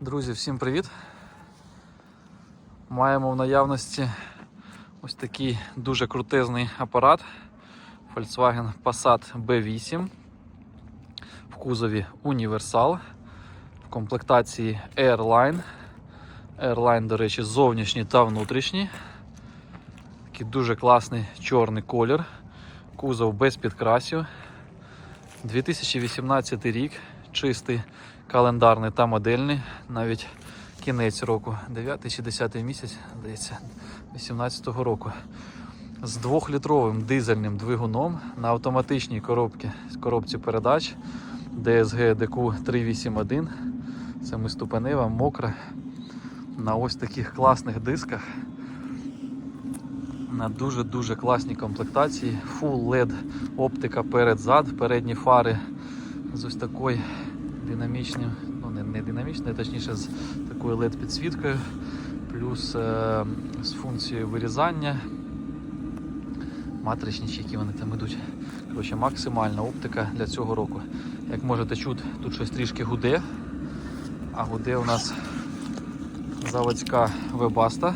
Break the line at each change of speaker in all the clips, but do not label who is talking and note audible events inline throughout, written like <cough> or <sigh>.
Друзі, всім привіт! Маємо в наявності ось такий дуже крутезний апарат Volkswagen Passat B8 в кузові Універсал в комплектації Airline. Airline, до речі, зовнішній та внутрішній. Такий дуже класний чорний колір. Кузов без підкрасів. 2018 рік, чистий календарний та модельний, навіть кінець року, 9 чи 10 місяць, здається, 18-го року. З 2-літровим дизельним двигуном на автоматичній коробці, коробці передач DSG DQ 381. Семиступенева, мокра. На ось таких класних дисках. На дуже-дуже класній комплектації. Full LED оптика перед-зад, передні фари з ось такою динамічною, ну не, не динамічною, точніше з такою LED підсвіткою, плюс е, з функцією вирізання. Матричні чи які вони там ідуть. Коротше, максимальна оптика для цього року. Як можете чути, тут щось трішки гуде, а гуде у нас заводська вебаста,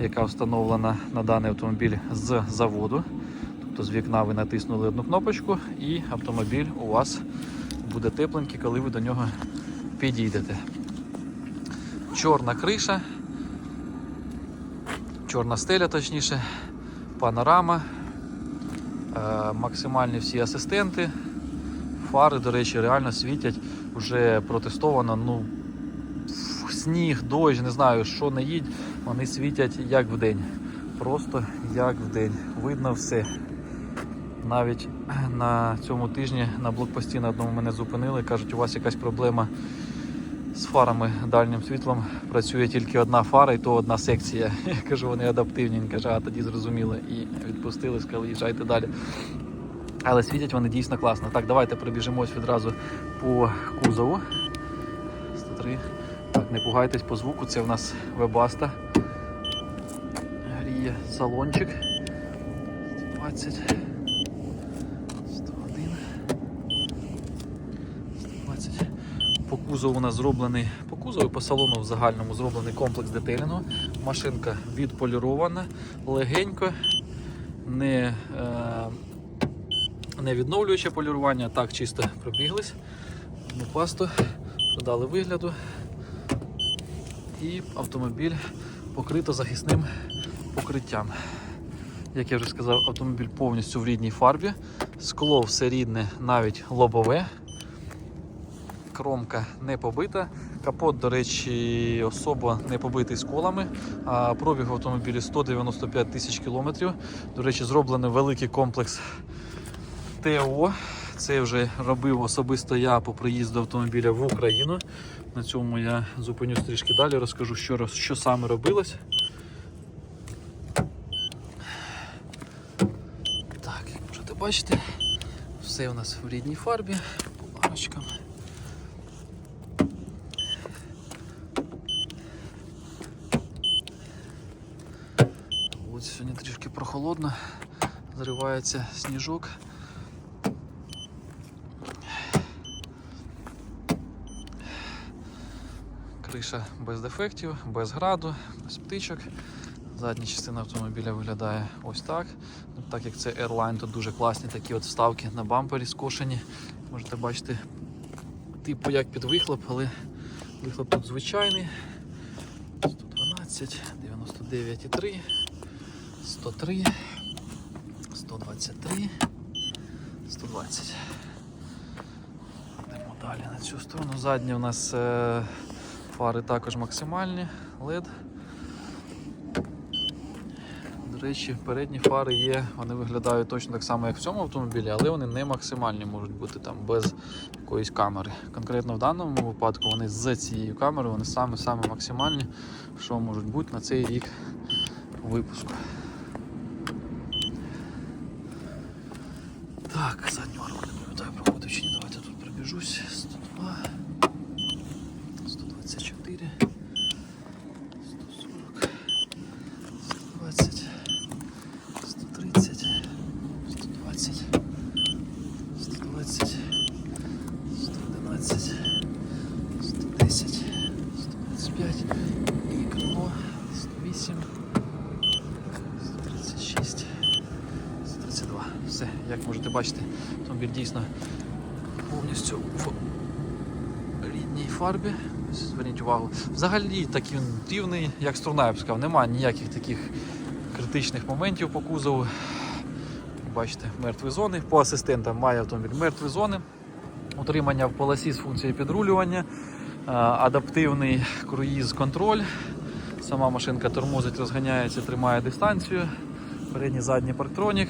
яка встановлена на даний автомобіль з заводу. Тобто з вікна ви натиснули одну кнопочку і автомобіль у вас буде тепленький, коли ви до нього підійдете. Чорна криша, чорна стеля, точніше, панорама, е, максимальні всі асистенти. Фари, до речі, реально світять, вже протестовано. Ну, сніг, дощ, не знаю, що не їдь, вони світять як в день. Просто як в день. Видно все. Навіть на цьому тижні на блокпості на одному мене зупинили. Кажуть, у вас якась проблема з фарами дальнім світлом. Працює тільки одна фара, і то одна секція. <laughs> Я кажу, вони адаптивні. Він каже, а тоді зрозуміли. І відпустили, сказали, їжджайте далі. Але світять вони дійсно класно. Так, давайте пробіжимось відразу по кузову. 103. Так, не пугайтесь по звуку, це в нас вебаста. Гріє салончик. 120. 101. 120. По кузову у нас зроблений, по кузову по салону в загальному зроблений комплекс детелінгу. Машинка відполірована, легенько, не, е, не відновлююче полірування, так чисто пробіглись. Пасту, додали вигляду. І автомобіль покрито захисним покриттям. Як я вже сказав, автомобіль повністю в рідній фарбі. Скло все рідне, навіть лобове. Кромка не побита. Капот, до речі, особо не побитий сколами. А пробіг автомобілі 195 тисяч кілометрів. До речі, зроблений великий комплекс ТО. Це вже робив особисто я по приїзду автомобіля в Україну. На цьому я зупинюсь трішки далі, розкажу, що, що саме робилось. Так, як можете бачити, все у нас в рідній фарбі, по. Ось сьогодні прохолодно, зривається сніжок. Криша без дефектів, без граду, без птичок. Задня частина автомобіля виглядає ось так. Так як це Airline, то дуже класні такі от вставки на бампері скошені. Можете бачити, типу як під вихлоп, але вихлоп тут звичайний. 112, 99,3, 103, 123, 120. Йдемо далі на цю сторону. Задні у нас е, фари також максимальні, LED. До речі, передні фари є, вони виглядають точно так само, як в цьому автомобілі, але вони не максимальні можуть бути там без якоїсь камери. Конкретно в даному випадку вони з цією камерою, вони саме-саме максимальні, що можуть бути на цей рік випуску. Так, задню арку не пам'ятаю, проходив чи ні. Давайте тут пробіжусь. 102, 124, 140, 120, 130, 120, 120, 111, 110, 138, 136, 132. Все, як можете бачити, автомобіль дійсно повністю в рідній фарбі. Зверніть увагу. Взагалі такий він рівний, як струна, я б сказав. Немає ніяких таких критичних моментів по кузову. Бачите, мертві зони. По асистентам має автомобіль мертві зони. Утримання в полосі з функцією підрулювання, адаптивний круїз-контроль. Сама машинка тормозить, розганяється, тримає дистанцію. Передній задній парктронік.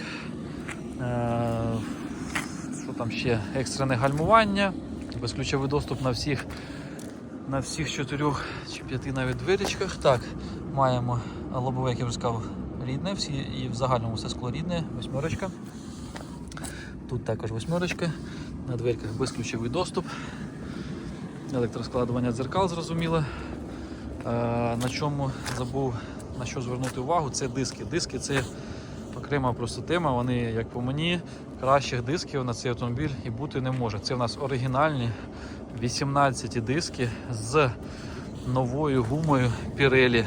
Там ще? Екстрене гальмування, безключовий доступ на всіх, на всіх чотирьох чи п'яти навіть дверечках. Так, маємо лобове, як я вже сказав, рідне, всі і в загальному все скло рідне, восьмерочка. Тут також восьмерочка. На дверках безключовий доступ. Електроскладування дзеркал, зрозуміло. Е, На чому забув на що звернути увагу, це диски. Диски це окрема просто тема. Вони, як по мені, кращих дисків на цей автомобіль і бути не може. Це в нас оригінальні 18 диски з новою гумою Pirelli.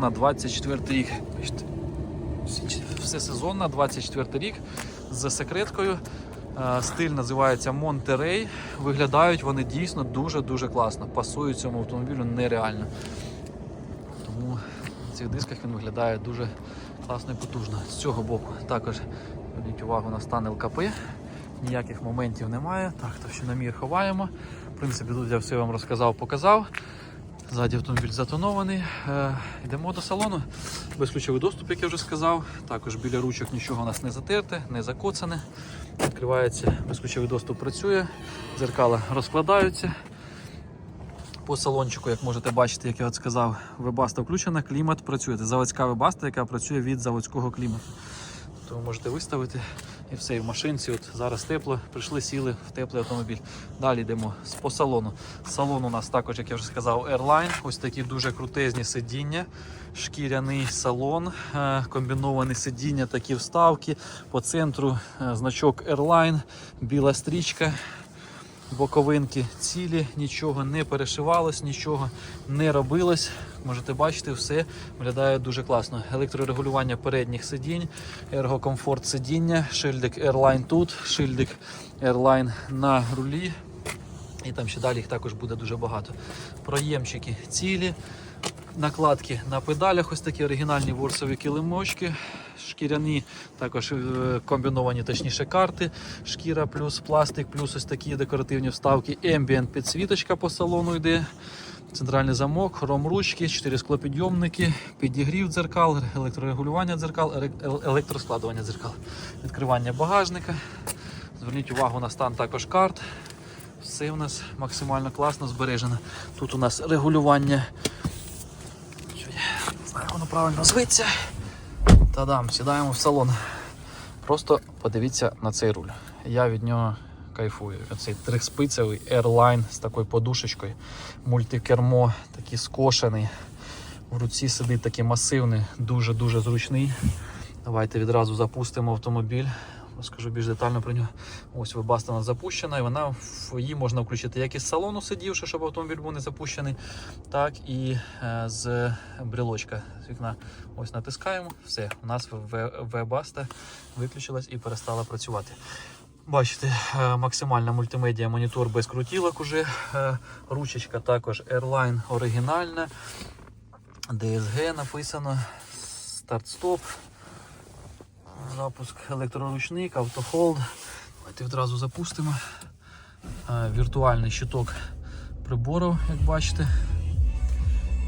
На 24 рік. Все сезон на 24 рік з секреткою. Е, Стиль називається Monterey. Виглядають вони дійсно дуже-дуже класно. Пасують цьому автомобілю нереально. Тому на цих дисках він виглядає дуже класно і потужно. З цього боку також зверніть увагу на стан ЛКП. Ніяких моментів немає. Так, товщиномір ховаємо. В принципі, тут я все вам розказав, показав. Ззаді автомобіль затонований. Е, йдемо до салону. Безключовий доступ, як я вже сказав. Також біля ручок нічого у нас не затерте, не закоцане. Відкривається, безключовий доступ працює, дзеркала розкладаються. По салончику, як можете бачити, як я от сказав, вебаста включена, клімат працює. Це заводська вебаста, яка працює від заводського клімату. То ви можете виставити і все, і в машинці. От зараз тепло, прийшли, сіли в теплий автомобіль. Далі йдемо по салону. Салон у нас також, як я вже сказав, Airline. Ось такі дуже крутезні сидіння, шкіряний салон, е, комбіновані сидіння, такі вставки. По центру е, значок Airline, біла стрічка. Боковинки цілі, нічого не перешивалось, нічого не робилось. Можете бачити, все виглядає дуже класно. Електрорегулювання передніх сидінь, ергокомфорт сидіння, шильдик Airline тут, шильдик Airline на рулі. І там ще далі їх також буде дуже багато. Проємчики цілі, накладки на педалях, ось такі оригінальні ворсові килимочки, шкіряні, також е, комбіновані точніше карти, шкіра плюс пластик, плюс ось такі декоративні вставки, Ambient підсвіточка по салону йде. Центральний замок, хром ручки, 4 склопідйомники, підігрів дзеркал, електрорегулювання дзеркал, електроскладування дзеркал, відкривання багажника. Зверніть увагу на стан також карт. Все у нас максимально класно збережено. Тут у нас регулювання. Що я не знаю, як воно правильно зветься. Та-дам, сідаємо в салон. Просто подивіться на цей руль. Я від нього кайфую. Оцей трихспицевий Airline з такою подушечкою. Мультикермо, такий скошений. В руці сидить такий масивний, дуже-дуже зручний. Давайте відразу запустимо автомобіль. Розкажу більш детально про нього. Ось вебаста нас запущена, і вона її можна включити як із салону сидівши, щоб автомобіль був не запущений, так і е, з брелочка з вікна. Ось натискаємо. Все, у нас ве- вебаста виключилась і перестала працювати. Бачите, е, максимальна мультимедіа монітор без крутілок уже. Е, Ручечка також Airline оригінальна. DSG написано. Старт-стоп. Запуск електроручник, автохолд. Давайте відразу запустимо. Е, Віртуальний щиток приборів, як бачите.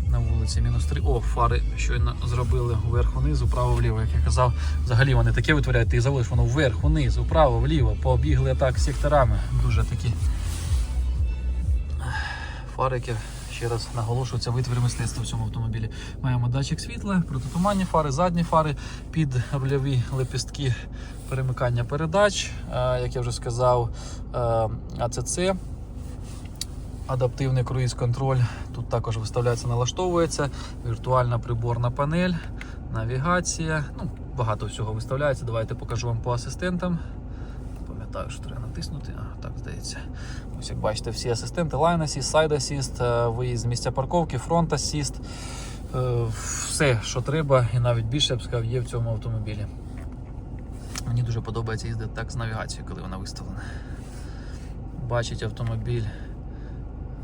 На вулиці мінус 3. О, фари щойно зробили вверх-вниз, вправо-вліво, як я казав. Взагалі вони таке витворяють, ти заводиш воно вверх, вниз, вправо, вліво, побігли так секторами. Дуже такі фарики. Ще раз наголошую, це витвір мистецтва в цьому автомобілі. Маємо датчик світла, протитуманні фари, задні фари, під рульові лепістки перемикання передач. Е, Як я вже сказав, е, АЦЦ, адаптивний круїз-контроль. Тут також виставляється, налаштовується, віртуальна приборна панель, навігація. Ну, багато всього виставляється. Давайте покажу вам по асистентам. Пам'ятаю, що треба натиснути. А, так, здається. Ось як бачите, всі асистенти Line Assist, Side Assist, е, виїзд з місця парковки, Front Assist, Е, Все, що треба, і навіть більше я б сказав, є в цьому автомобілі. Мені дуже подобається їздити так з навігацією, коли вона виставлена. Бачить автомобіль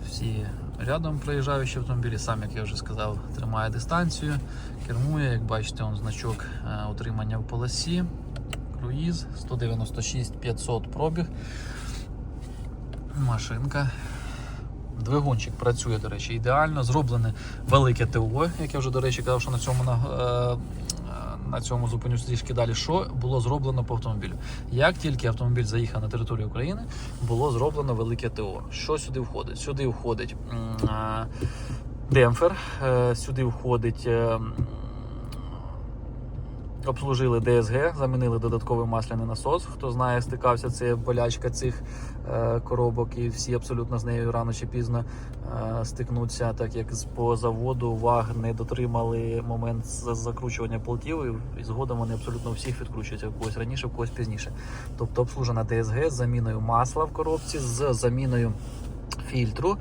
всі рядом проїжджаючі автомобілі, сам, як я вже сказав, тримає дистанцію, кермує, як бачите, он значок е, утримання в полосі, круїз 196 500 пробіг. Машинка. Двигунчик працює, до речі, ідеально. Зроблене велике ТО, як я вже, до речі, казав, що на цьому на, е, на цьому зупинюсь трішки далі. Що було зроблено по автомобілю? Як тільки автомобіль заїхав на територію України, було зроблено велике ТО. Що сюди входить? Сюди входить е, демпфер, е, сюди входить. Обслужили ДСГ, замінили додатковий масляний насос. Хто знає, стикався, це болячка цих е, коробок, і всі абсолютно з нею рано чи пізно е, стикнуться, так як по заводу ВАГ не дотримали момент закручування болтів, і, згодом вони абсолютно всіх відкручуються в когось раніше, в когось пізніше. Тобто обслужена ДСГ з заміною масла в коробці, з заміною фільтру.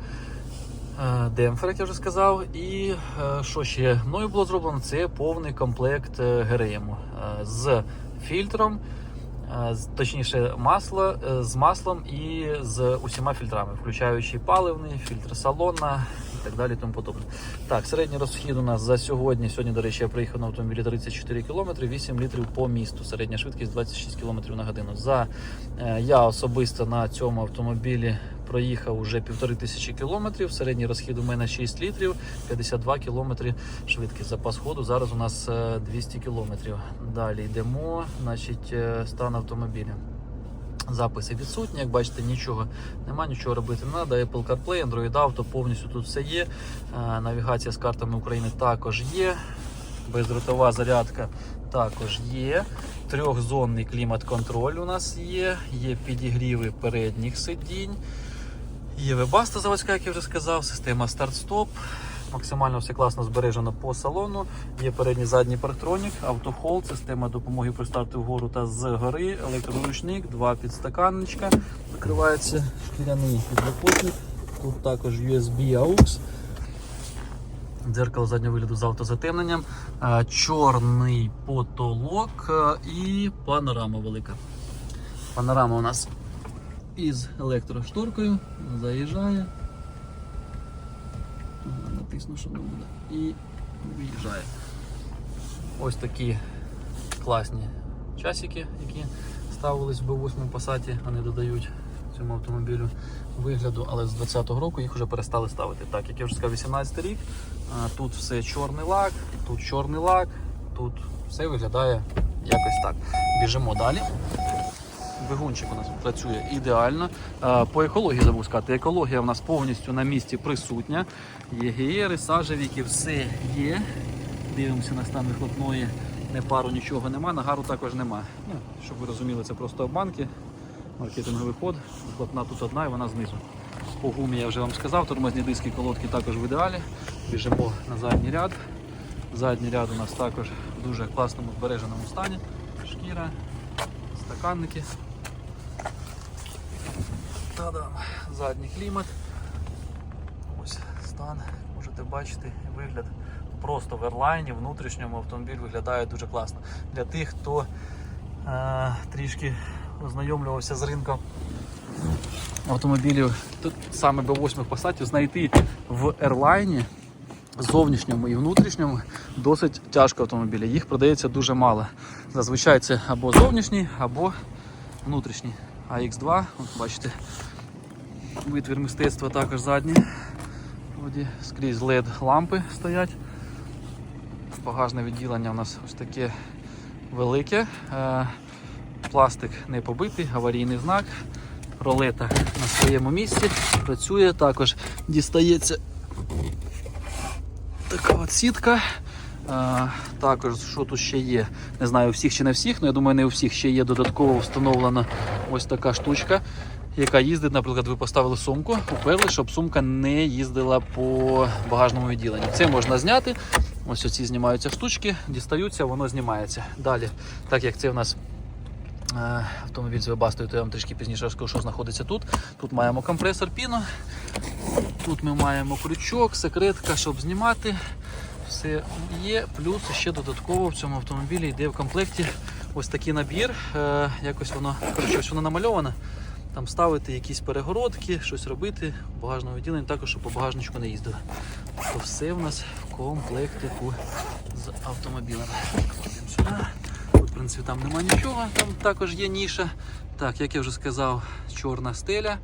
Е, Демпфер, я вже сказав, і е, що ще? Мною було зроблено, це повний комплект е, ГРМ з фільтром, точніше, масло з маслом і з усіма фільтрами, включаючи паливний, фільтр салона так далі. Тому подобне. Так, середній розхід у нас за сьогодні. Сьогодні, до речі, я приїхав на автомобілі 34 км, 8 літрів по місту. Середня швидкість 26 км на годину. За е, я особисто на цьому автомобілі проїхав уже півтори тисячі кілометрів. Середній розхід у мене 6 літрів, 52 кілометри швидкість. Запас ходу зараз у нас е, 200 кілометрів. Далі йдемо, значить, е, стан автомобіля. Записи відсутні, як бачите, нічого нема, нічого робити не треба. Apple CarPlay, Android Auto, повністю тут все є. Е, Навігація з картами України також є. Бездротова зарядка також є. Трьохзонний клімат-контроль у нас є. Є підігріви передніх сидінь. Є вебаста заводська, як я вже сказав, система старт-стоп. Максимально все класно збережено по салону. Є передній задній парктронік, автохолд, система допомоги при старту вгору та з гори, електроручник, два підстаканничка. Закривається шкіряний підлокотник. Тут також USB AUX. Дзеркало заднього вигляду з автозатемненням, е, чорний потолок е, і панорама велика. Панорама у нас із електрошторкою заїжджає. Ага, Натисну, що не буде. І виїжджає. Ось такі класні часики, які ставились в B8 Passat, вони додають цьому автомобілю вигляду, але з 20-го року їх вже перестали ставити. Так, як я вже сказав, 18 рік. Тут все чорний лак, тут чорний лак, тут все виглядає якось так. Біжимо далі. Двигунчик у нас працює ідеально. Е, По екології забув сказати. Екологія у нас повністю на місці присутня. Є геєри, сажевіки, все є. Дивимося на стан вихлопної. Не пару нічого нема, нагару також нема. Ну, щоб ви розуміли, це просто обманки. Маркетинговий ход. Вихлопна тут одна і вона знизу. По гумі я вже вам сказав, тормозні диски колодки також в ідеалі. Біжимо на задній ряд. Задній ряд у нас також в дуже класному збереженому стані. Шкіра, стаканники. Та-дам, задній клімат. Ось стан, можете бачити вигляд. Просто в ерлайні внутрішньому автомобіль виглядає дуже класно. Для тих, хто е, трішки ознайомлювався з ринком автомобілів, тут саме B8 Passat знайти в ерлайні зовнішньому і внутрішньому досить тяжко автомобілі. Їх продається дуже мало. Зазвичай це або зовнішній, або внутрішній. AX2, от бачите, витвір мистецтва також задній. Вроді скрізь LED лампи стоять. Багажне відділення у нас ось таке велике. Е, Пластик не побитий, аварійний знак. Ролета на своєму місці працює, також дістається така от сітка. А, також, що тут ще є, не знаю у всіх чи не всіх, але я думаю, не у всіх ще є додатково встановлена ось така штучка, яка їздить, наприклад, ви поставили сумку, уперли, щоб сумка не їздила по багажному відділенню. Це можна зняти. Ось оці знімаються штучки, дістаються, воно знімається. Далі, так як це в нас е, автомобіль з вебастою, то я вам трішки пізніше розкажу, що знаходиться тут. Тут маємо компресор піно. Тут ми маємо крючок, секретка, щоб знімати. все є. Плюс ще додатково в цьому автомобілі йде в комплекті ось такий набір. Е, якось воно, коротше, ось воно намальоване. Там ставити якісь перегородки, щось робити, в багажному відділенні, також щоб по багажничку не їздили. То все в нас в комплектику з автомобілем. Сюди. Тут, в принципі, там нема нічого, там також є ніша. Так, як я вже сказав, чорна стеля.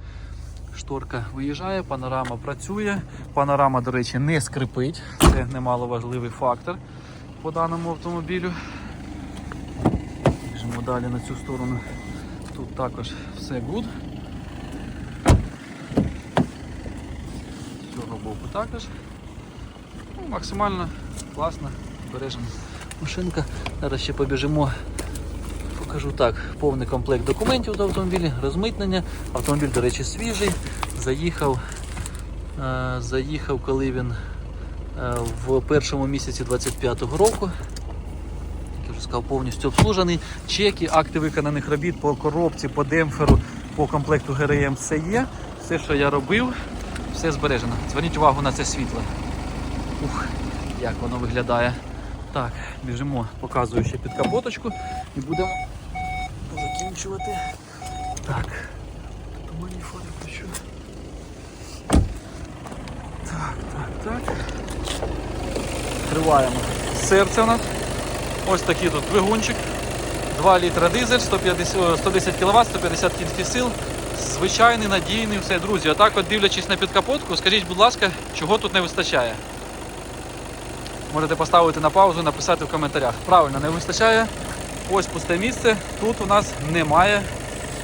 Шторка виїжджає, панорама працює. Панорама, до речі, не скрипить. Це немаловажливий фактор по даному автомобілю. Біжимо далі на цю сторону. Також все good. З цього боку також. Ну, максимально класна, збережена машинка. Зараз ще побіжимо. Покажу так, повний комплект документів до автомобіля, розмитнення. Автомобіль, до речі, свіжий. Заїхав, е, заїхав коли він е, в першому місяці 25-го року. Сказав, повністю обслужений. Чеки, акти виконаних робіт по коробці, по демпферу, по комплекту ГРМ все є. Все, що я робив, все збережено. Зверніть увагу на це світло. Ух, як воно виглядає. Так, біжимо, показую ще під капоточку і будемо закінчувати. Так. Туманні фари. Так, так, так. Відкриваємо. Серце у нас. Ось такий тут двигунчик. 2 літра дизель, 150, 110 кВт, 150 кінських сил. Звичайний, надійний, все, друзі. Отак от дивлячись на підкапотку, скажіть, будь ласка, чого тут не вистачає? Можете поставити на паузу написати в коментарях. Правильно, не вистачає. Ось пусте місце. Тут у нас немає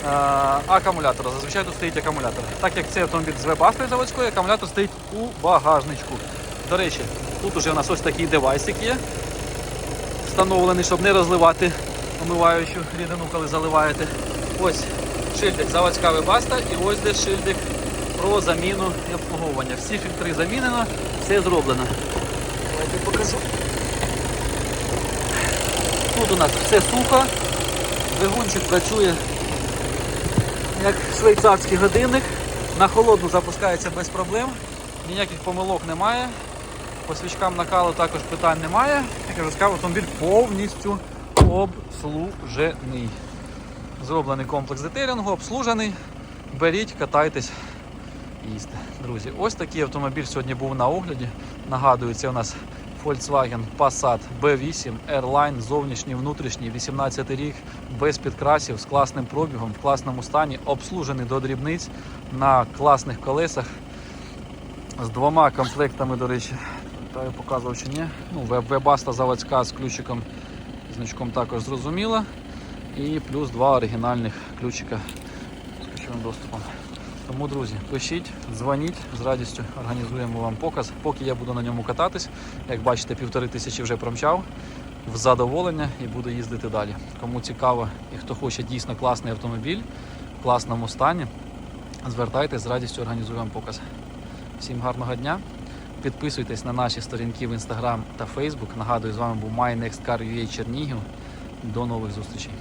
е, акумулятора. Зазвичай тут стоїть акумулятор. Так як це автомобіль з веб-астою заводської, акумулятор стоїть у багажничку. До речі, тут уже у нас ось такий девайсик є. Встановлений, щоб не розливати омиваючу рідину, коли заливаєте. Ось шильдик заводська вебаста і ось де шильдик про заміну і обслуговування. Всі фільтри замінено, все зроблено. Давайте покажу. Тут у нас все сухо, двигунчик працює як швейцарський годинник. На холодну запускається без проблем, ніяких помилок немає. По свічкам накалу також питань немає. Як я вже сказав, автомобіль повністю обслужений. Зроблений комплекс детейлінгу, обслужений. Беріть, катайтесь, їсти. Друзі, ось такий автомобіль сьогодні був на огляді. Нагадую, це у нас Volkswagen Passat B8 Airline, зовнішній, внутрішній, 18 рік, без підкрасів, з класним пробігом, в класному стані, обслужений до дрібниць на класних колесах. З двома комплектами, до речі, та я показував чи ні. Ну, вебаста заводська з ключиком, значком також зрозуміла. І плюс два оригінальних ключика з ключовим доступом. Тому, друзі, пишіть, дзвоніть, з радістю організуємо вам показ. Поки я буду на ньому кататись, як бачите, півтори тисячі вже промчав в задоволення і буду їздити далі. Кому цікаво і хто хоче дійсно класний автомобіль в класному стані, звертайтесь з радістю організуємо показ. Всім гарного дня. Підписуйтесь на наші сторінки в Instagram та Facebook. Нагадую, з вами був MyNextCar.ua Чернігів. До нових зустрічей.